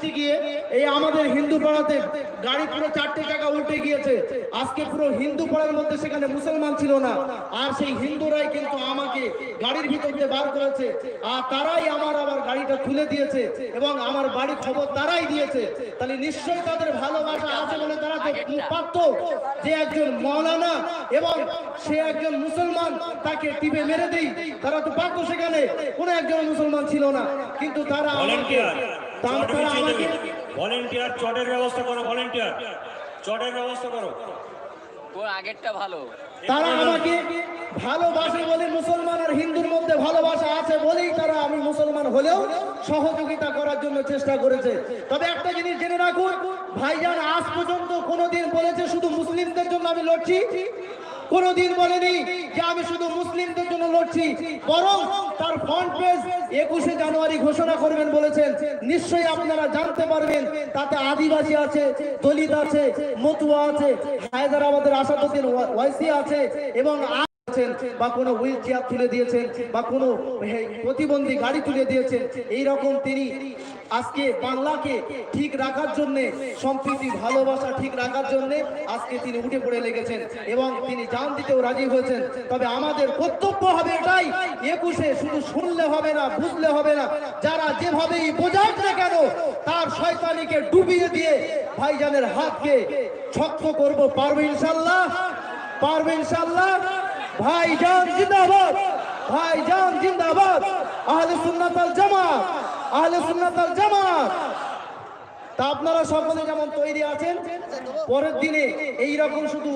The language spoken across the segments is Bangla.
শিখতে গিয়ে এই আমাদের হিন্দু পাড়াতে গাড়ি পুরো চারটে টাকা উল্টে গিয়েছে। আজকে পুরো হিন্দু পাড়ার মধ্যে সেখানে মুসলমান ছিল না। আর সেই হিন্দুরাই কিন্তু আমাকে গাড়ির ভিতর দিয়ে বার করেছে। আর তারাই আমার আবার গাড়িটা খুলে দিয়েছে এবং আমার বাড়ি খবর তারাই দিয়েছে। তাহলে নিশ্চয়ই তাদের ভালোবাসা আছে বলে তারা তো পারত যে একজন মৌলানা এবং সে একজন মুসলমান তাকে টিপে মেরে দেই। তারা তো পারত সেখানে। কোনো একজন মুসলমান ছিল না। কিন্তু তারা আমাকে ভলেন্টিয়ার চটের ব্যবস্থা করো ভলেন্টিয়ার। চটের ব্যবস্থা করো। আগেরটা ভালো। তারা আমাকে ভালোবাসে বলে মুসলমান আর হিন্দুর মধ্যে ভালোবাসা আছে বলেই তারা আমি মুসলমান হলেও সহযোগিতা করার জন্য চেষ্টা করেছে। তবে একটা জিনিস জেনে রাখুন ভাইজান আজ পর্যন্ত কোনোদিন বলেছে শুধু মুসলিমদের জন্য আমি লড়ছি কোনোদিন বলেনি যে আমি শুধু মুসলিমদের জন্য লড়ছি, বরং তার ফ্রন্ট পেজ একুশে জানুয়ারি ঘোষণা করবেন বলেছেন। নিশ্চয়ই আপনারা জানতে পারবেন, তাতে আদিবাসী আছে, দলিত আছে, মতুয়া আছে, হায়দ্রাবাদের আসাদুদ্দিন ওয়া- ওয়াইসি আছে, এবং বা কোনো হুইল চেয়ার তুলে দিয়েছেন, বা কোনো প্রতিবন্ধী গাড়ি তুলে দিয়েছেন এই রকম তিনি আজকে বাংলাকে ঠিক রাখার জন্য, সম্প্রীতি, ভালোবাসা ঠিক রাখার জন্য আজকে তিনি উঠে পড়ে লেগেছেন এবং তিনি জান দিতেও রাজি হয়েছেন। তবে আমাদের কর্তব্য হবে এটাই, একুশে শুধু শুনলে হবে না, বুঝলে হবে না। যারা যেভাবেই বোঝাক না কেন, তার শয়তানিকে ডুবিয়ে দিয়ে ভাইজানের হাতকে ছক্ষ করব পারবে ইনশাল্লাহ? পারবে ইনশাল্লাহ? ভাইজান জিন্দাবাদ! ভাইজান জিন্দাবাদ! আহলে সুন্নাত আল জামাত! আহলে সুন্নাত আল জামাত। তা আপনারা সকলে যেমন তৈরি আছেন, পরের দিনে এই রকম শুধু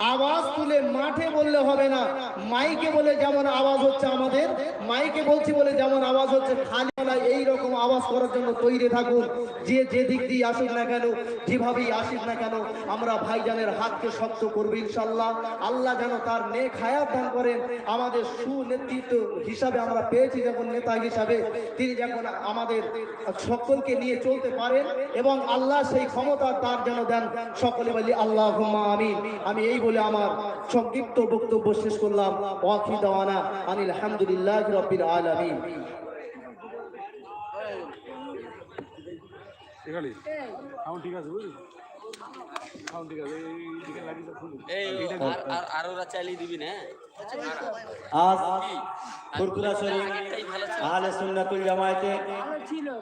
আওয়াজ তুলে মাঠে বললে হবে না। মাইকে বলে যেমন আওয়াজ হচ্ছে আমাদের, মাইকে বলছি বলে যেমন আওয়াজ হচ্ছে খালি এই রকম আওয়াজ করার জন্য তৈরি থাকুন। যে যে দিক দিয়ে আসুক না কেন, যেভাবেই আসুক না কেন, আমরা ভাইজানের হাতকে শক্ত করব ইনশাল্লাহ। আল্লাহ যেন তার নেক হায়াত দান করেন। আমাদের সুনেতৃত্ব হিসাবে আমরা পেয়েছি যখন নেতা হিসাবে। তিনি যখন আমাদের সকলকে নিয়ে চলতে পারেন এবং আল্লাহ সেই ক্ষমতা তার যেন দেন। সকলে বলি আল্লাহ আমিন। আমি এই বলে আমার সংক্ষিপ্ত বক্তব্য শেষ করলাম ওয়াকি দাওয়ানা আনিল আলহামদুলিল্লাহ রব্বিল আলামিন ঠিক আছে আর আর ওরা চালিয়ে দিবি না? আজ ফুরফুরা শরীফ আহলে সুন্নাতুল জামায়াতে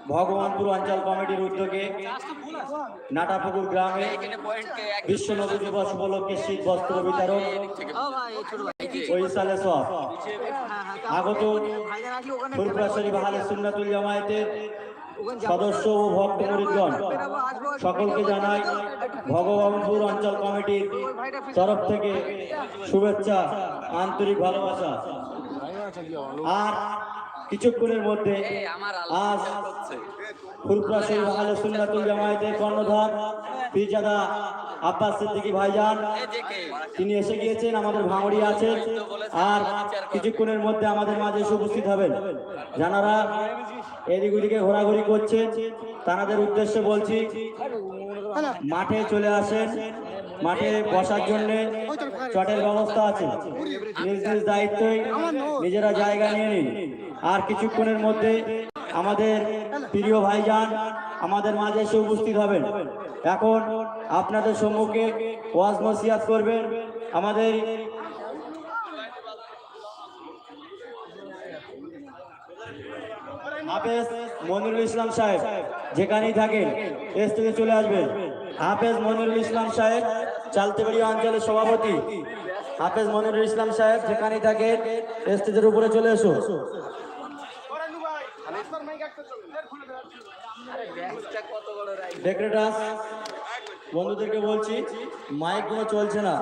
ভগবানপুর অঞ্চল কমিটির উদ্যোগে নাটাপুকুর গ্রামে বিশ্ব নবী দিবস উপলক্ষে শীত বস্ত্র বিতরণ থেকে ও ইসালে সব আগত ফুরফুরা শরীফ আহলে সুন্নাতুল জামায়াতের সদস্য ও ভক্ত মুরিদগণ সকলকে জানাই ভগবানপুর অঞ্চল কমিটির তরফ থেকে শুভেচ্ছা, আন্তরিক ভালোবাসা। আর কিছুক্ষণের মধ্যে আজ ফুরফুরা শরীফ আহলে সুন্নাতুল জামায়াতের কর্ণধার, পীরজাদা আব্বাস সিদ্দিকী ভাইজান, তিনি এসে গিয়েছেন, আমাদের ভাঙড়ি আছেন। আর কিছুক্ষণের মধ্যে আমাদের মাঝে এসে উপস্থিত হবেন। যারা এদিক ওদিকে ঘোরাঘুরি করছেন। তাদের উদ্দেশ্যে বলছি, মাঠে চলে আসেন। মাঠে বসার জন্য চটের ব্যবস্থা আছে। নিজ নিজ দায়িত্বে নিজেরা জায়গা নিয়ে নিন। আর কিছুক্ষণের মধ্যে আমাদের প্রিয় ভাইজান আমাদের মাঝে এসে উপস্থিত হবেন। এখন আপনাদের সম্মুখে ওয়াজ নসিহাত করবেন। আমাদের হাফেজ মনিরুল ইসলাম সাহেব, যেখানেই থাকেন এস থেকে চলে আসবেন। হাফেজ মনিরুল ইসলাম সাহেব, চালতেবাড়ি অঞ্চলের সভাপতি। হাফেজ মনিরুল ইসলাম সাহেব, যেখানেই থাকেন স্টেজের উপরে চলে এসো বন্ধুদেরকে বলছি, মাইকগুলো চলছে না।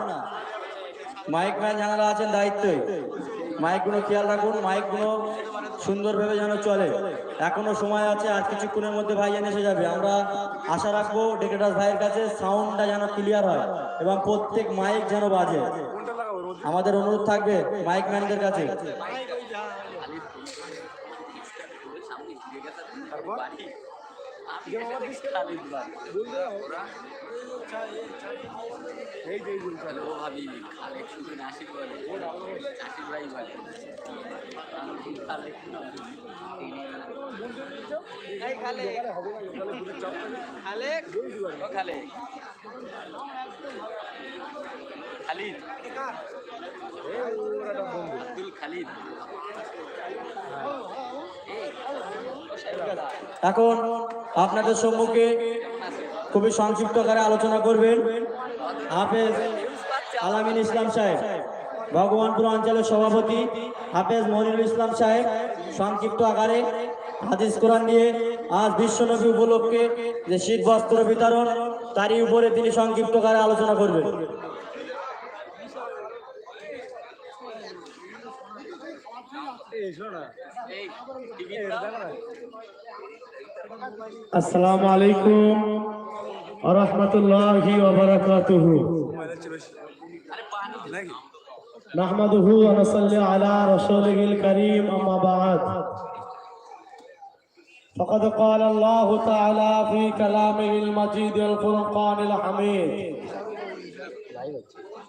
মাইক ম্যান যারা আছেন দায়িত্বে। মাইকগুলো খেয়াল রাখুন, মাইকগুলো সুন্দরভাবে যেন চলে। এখনও সময় আছে, আর কিছুক্ষণের মধ্যে ভাইজান এসে যাবে। আমরা আশা রাখব ডেকরেটাস ভাইয়ের কাছে সাউন্ডটা যেন ক্লিয়ার হয় এবং প্রত্যেক মাইক যেন বাজে। আমাদের অনুরোধ থাকবে মাইক ম্যানদের কাছে। হ্যালো ভাবি খালেক শুধু নাসির বলে নাসির ভাই বলে খালেক এই খালে খালে ও খালে খালিদ আব্দুল খালিদ। এখন আপনাদের সম্মুখে খুবই সংক্ষিপ্ত আকারে আলোচনা করবেন। হাফেজ আলামিন ইসলাম সাহেব, ভগবানপুর অঞ্চলের সভাপতি হাফেজ মনিরুল ইসলাম সাহেব, সংক্ষিপ্ত আকারে হাদিস কোরআন নিয়ে আজ বিশ্বনবী উপলক্ষে যে শীত বস্ত্র বিতরণ, তারই উপরে তিনি সংক্ষিপ্ত আলোচনা করবেন। وبركاته মোবাইল হচ্ছে বেশি নাকি نحمده ونصلي على رسوله الكريم أما بعد فقد قال الله تعالى في كلامه المجيد الفرقان الحميد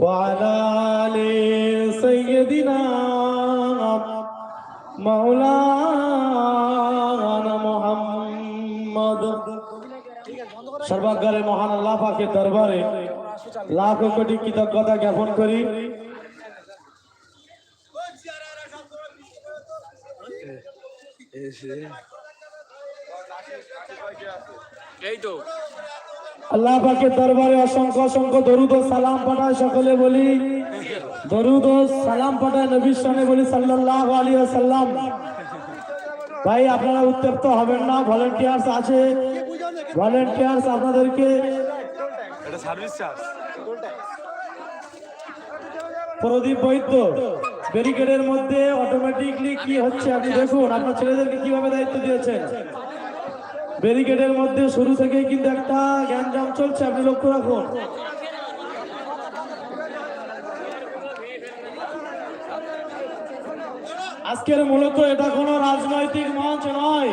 وعلى آل سيدنا مولانا محمد সর্বাগ্রে মহান আল্লাহ পাকের দরবারে লাখ কোটি কৃতজ্ঞতা জ্ঞাপন করি এসে এই তো আল্লাহ পাকের দরবারে অসংখ্য অসংখ্য দরুদ ও সালাম পাঠায় সকলে বলি। দরুদ ও সালাম পাঠায় নবীর সনে বলি সাল্লাল্লাহু আলাইহি ওয়াসাল্লাম। ভাই আপনারা উত্তপ্ত হবেন না ভলেন্টিয়ার্স আছে। ভলেন্টিয়ার্স আপনাদেরকে প্রদীপ বৈদ্য ব্যারিকেডের মধ্যে অটোমেটিকলি কি হচ্ছে? আপনি দেখুন আপনার ছেলেদেরকে কীভাবে দায়িত্ব দিয়েছেন? ব্যারিকেডের মধ্যে শুরু থেকেই কিন্তু একটা জ্ঞানজাম চলছে, আপনি লক্ষ্য রাখুন। আজকের মূলত এটা কোনো রাজনৈতিক মঞ্চ নয়।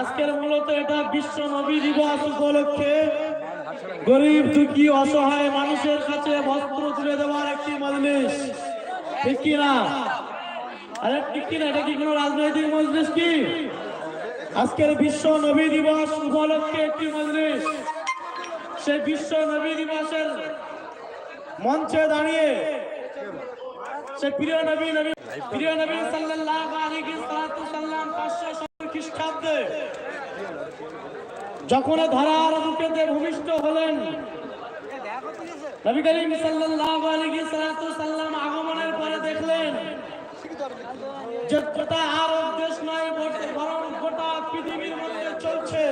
আজকের মূলত এটা বিশ্ব নবী দিবস উপলক্ষে গরিব, দুঃখী, অসহায় মানুষের কাছে বস্ত্র তুলে দেওয়ার একটি মজলিস। ঠিক কি না আরে ঠিক কি না এটা কি কোনো রাজনৈতিক মজলিস কি? আজকের বিশ্ব নবী দিবস উপলক্ষে একটি মজলিস। সেই বিশ্ব নবী দিবসের মঞ্চে দাঁড়িয়ে সে প্রিয় নবী নবী প্রিয় নবী সাল্লাল্লাহু আলাইহি সাল্লাম 500 খ্রিস্টাব্দে যখন ধরার বুকেতে ভূমিষ্ঠ হলেন সাল্লাম আগমনের পরে দেখলেন যে গোটা আরব দেশ নয় বরং গোটা পৃথিবীর মধ্যে চলছে।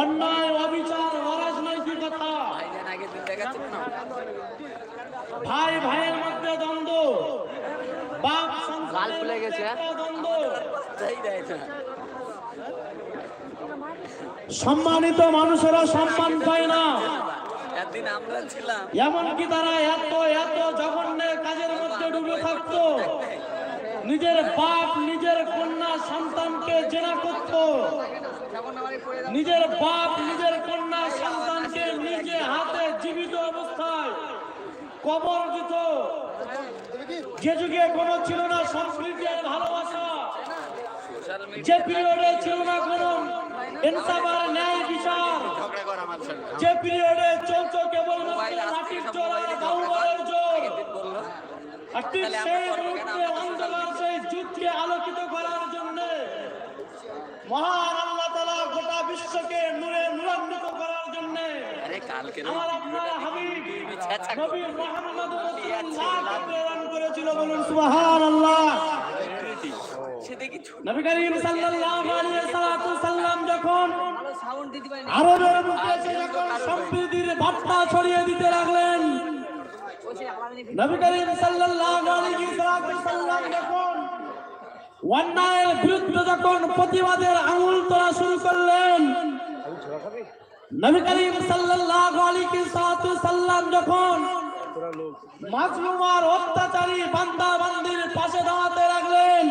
অন্যায় অবিচার অরাজনৈতিকতা ভাই ভাইয়ের মধ্যে দ্বন্দ্ব। বাপ গাল ফুলে গেছে, হ্যাঁ? সম্মানিত মানুষেরা সম্মান পায় না। একদিন আমরা ছিলাম। এমনকি তারা এত এত জঘন্যের কাজের মধ্যে ডুবে থাকতো। নিজের বাপ, নিজের কন্যা সন্তানকে জেনা করত। নিজের বাপ, নিজের কন্যা সন্তানকে নিজে হাতে জীবিত অবস্থায় কবর দিত। যে যুগে কোনো ছিল না আর ভালোবাসা, যে পিরিয়ডে ছিল না কোনো ইনসাফ আর ন্যায় বিচার, যে পিরিয়ডে চলতো কেবল লাঠির জোর আর জোর। আর ঠিক সেই মুহূর্তে অন্ধকার সেই আলোকিত করার জন্য মহান আল্লাহ তাআলা গোটা বিশ্বকে নূরে নূরান্বিত করার জন্য আরে আমার আপনার হাবিব নবী মুহাম্মদ রাসূলুল্লাহ প্রেরণ করেছিল বলুন সুবহানাল্লাহ। সে দেখি ছোট নবী করিম সাল্লাল্লাহু আলাইহি সাল্লাম যখন সাউন্ড দিতে পারি আরবের বুকে যখন সম্প্রীতির বার্তা ছড়িয়ে দিতে লাগলেন নবী করিম সাল্লাল্লাহু আলাইহি সাল্লাম যখন অন্যায়ের বিরুদ্ধে যখন প্রতিবাদের আঙুল তোলা শুরু করলেন যখন মাজলুমার অত্যাচারী বান্দা পাশে দাঁড়াতে লাগলেন,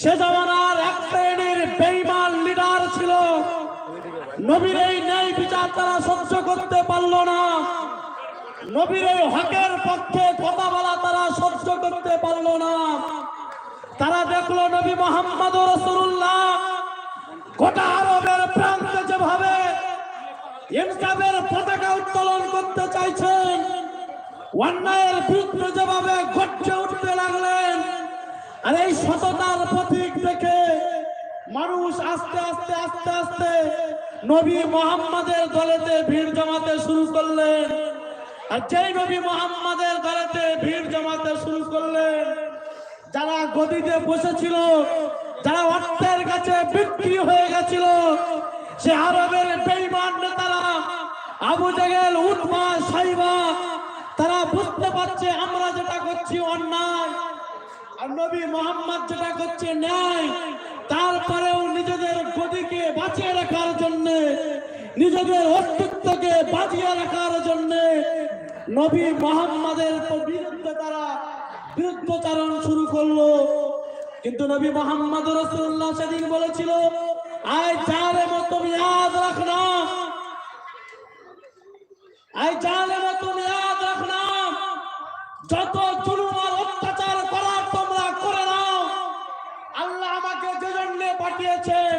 সে জামানার এক ছিল। নবীর এই ন্যায় বিচার তারা সহ্য করতে পারল না। নবীর এই হকের পক্ষে কথা বলা তারা সহ্য করতে পারল না। তারা দেখল নবী মোহাম্মদ রসুল্লাহ গোটা আরবের প্রান্তে যেভাবে ইনসাফের পতাকা উত্তোলন করতে চাইছেন, অন্যায়ের বিরুদ্ধে যেভাবে গর্জে উঠতে লাগলেন, আর এই সততার প্রতীক দেখে মানুষ আস্তে আস্তে আস্তে আস্তে নবী মোহাম্মদের দলেতে ভিড় জমাতে শুরু করলেন। আর যেই নবী মোহাম্মদের দলেতে ভিড় জমাতে শুরু করলেন যারা গদিতে বসেছিল, যারা অর্থের কাছে বিক্রি হয়ে গেছিল, সে আরবের বেইমান নেতারা, আবু জাহেল উৎমা সাইবা, তারা বুঝতে পারছে আমরা যেটা করছি অন্যায়, আর নবী মোহাম্মদ যেটা করছে ন্যায়, তারপরেও নিজেদের গদিকে বাঁচিয়ে রাখার জন্য, নিজেদের অস্তিত্বকে বাঁচিয়ে রাখার জন্য নবী মোহাম্মদের বিরুদ্ধে তারা বিরুদ্ধচারণ শুরু করল। কিন্তু নবী মোহাম্মদ রসুল্লাহ সেদিন বলেছিল, আয় যত অত্যাচার করার তোমরা করে নাও। আল্লাহ আমাকে যে পাঠিয়েছেন,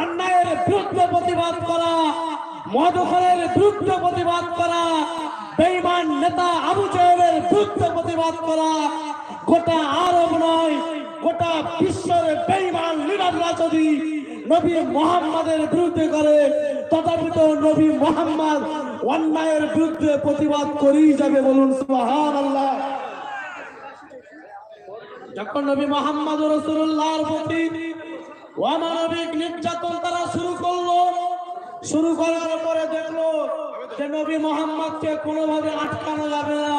অন্যায়ের বিরুদ্ধে প্রতিবাদ করা মদখরের বিরুদ্ধে প্রতিবাদ করা নেতা আবু জাহেলের প্রতিবাদ করা গোটা আরব নয়, গোটা বিশ্বের বেঈমান লিডাররা যদি নবী মোহাম্মদের বিরুদ্ধে করে তথাপি তো নবী মোহাম্মদ অন্যায়ের বিরুদ্ধে প্রতিবাদ করেই যাবে বলুন সুবহান আল্লাহ যখন নবী মোহাম্মদ রসুল্লাহর প্রতি অমানবিক নির্যাতন তারা শুরু করল, শুরু করার পরে দেখল যে নবী মোহাম্মদকে কোনোভাবে আটকানো যাবে না।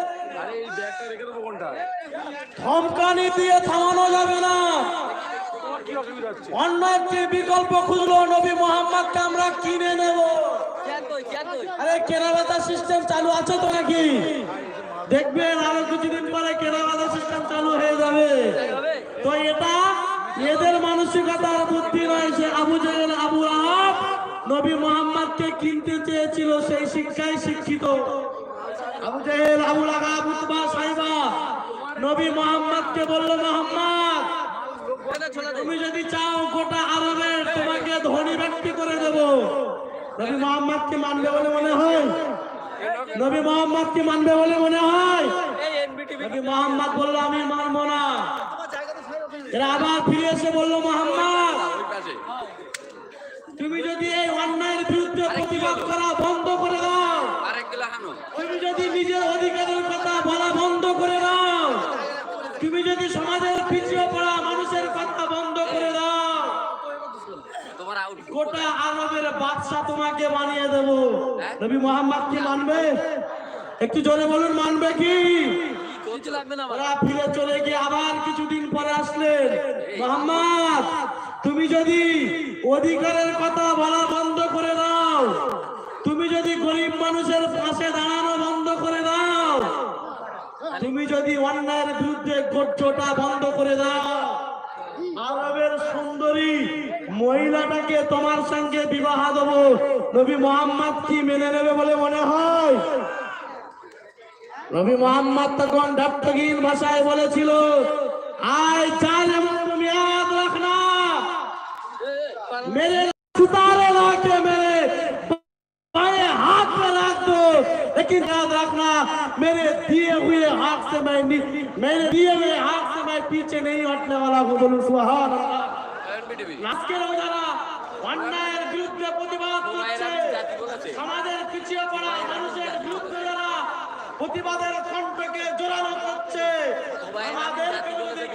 ধমকানি দিয়ে থামানো যাবে না। অন্য একটি বিকল্প খুঁজলো নবী মোহাম্মদকে আমরা কিনে নেব। আরে কেনাবেচা সিস্টেম চালু আছে তো নাকি? দেখবেন আরও কিছুদিন পরে কেনাবেচা সিস্টেম চালু হয়ে যাবে। তো এটা এদের মানসিকতার বুদ্ধি রয়েছে আবু জাহেল আবু আহাব নবী মোহাম্মদকে কিনতে চেয়েছিল সেই শিক্ষায় শিক্ষিত। মোহাম্মদকে ধনী ব্যক্তি করে দেব। বলে মনে হয়? নবী মোহাম্মদ কি মানবে বলে মনে হয়? নবী মোহাম্মদ বলল, আমি মানবো না। এরা ফিরে এসে বলল, মোহাম্মদ, তুমি যদি এই অন্যায়ের বিরুদ্ধে প্রতিবাদ করা বন্ধ করে দাও আরেক গেলা হানো তুমি যদি নিজের অধিকারের কথা বলা বন্ধ করে দাও তুমি যদি সমাজের পিছিয়ে পড়া মানুষের কথা বন্ধ করে দাও তোমার আউট গোটা আরবের তোমাকে বানিয়ে দেব। নবী মোহাম্মদ কি মানবে? একটু জোরে বলুন মানবে কি? ওরা ফিরে চলে গিয়ে আবার কিছুদিন পরে আসলেন। মোহাম্মদ তুমি যদি অধিকারের কথা বলা বন্ধ করে দাও তুমি যদি গরিব মানুষের পাশে দাঁড়ানো বন্ধ করে দাও তুমি যদি অন্যায়ের বিরুদ্ধে গর্জটা বন্ধ করে দাও আরবের সুন্দরী মহিলাটাকে তোমার সঙ্গে বিবাহ দেবো নবী মোহাম্মদ কি মেনে নেবে বলে মনে হয় নবী মোহাম্মদ তখন ডাক্তারগিন ভাষায় বলেছিল আয় চাল এমন তুমি याद रखना मेरे सितारे लाके मेरे बाएं हाथ में रख दो लेकिन याद रखना मेरे दिए हुए हाथ से मैं नहीं मेरे दिए हुए हाथ से मैं पीछे नहीं हटने वाला हूँ बोलूं सुभान अल्लाह প্রতিবাদ করছে সমাজের পিছিয়ে মানুষের প্রতিবাদের কণ্ঠকে জোরালো করছে আমাদের বিরুদ্ধে